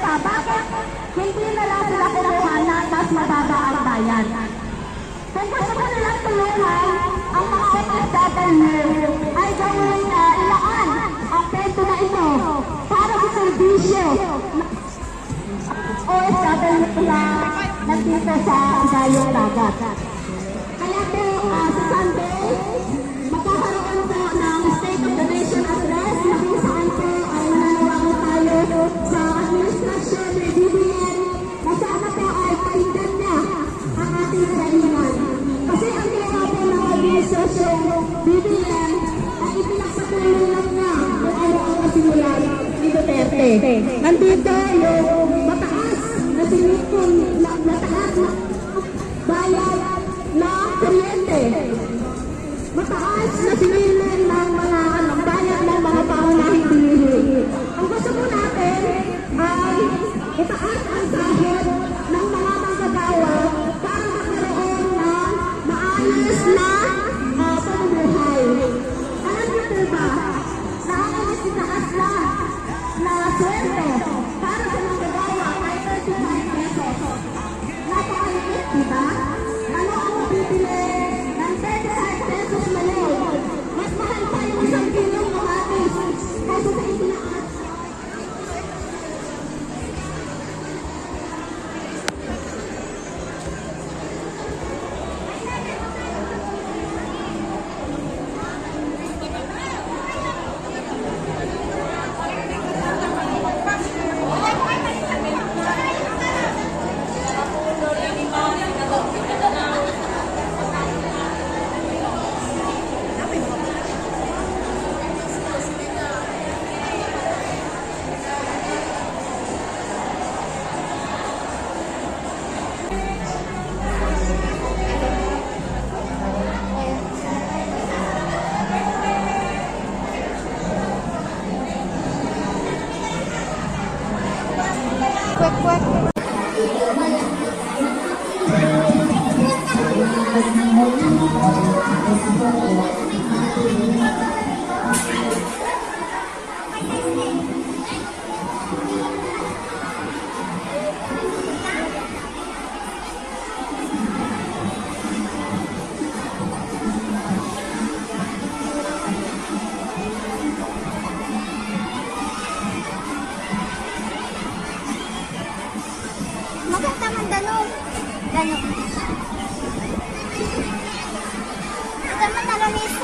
nagsalita, bakit hindi na lang sila kinuha na mas mababa ang bayan? Kung gusto ko nilang tulungan ang mga OFW, ay gawin na ilaan ang pento na ito para sa servisyo OFW na nandito sa Igayong Dagat. Kaya po, administrasyon BBM ay ipinagpatuloy lang niya kung ano ang kasimulan ni Duterte. Nandito yung mataas na sinipon, na, mataas na bayad na kuryente. Mataas na sinilin ng mga ano, bayad ng mga pangunahing bilihin. Ang gusto po natin ay itaas ang sahod na ang couac, couac. Talo ni sa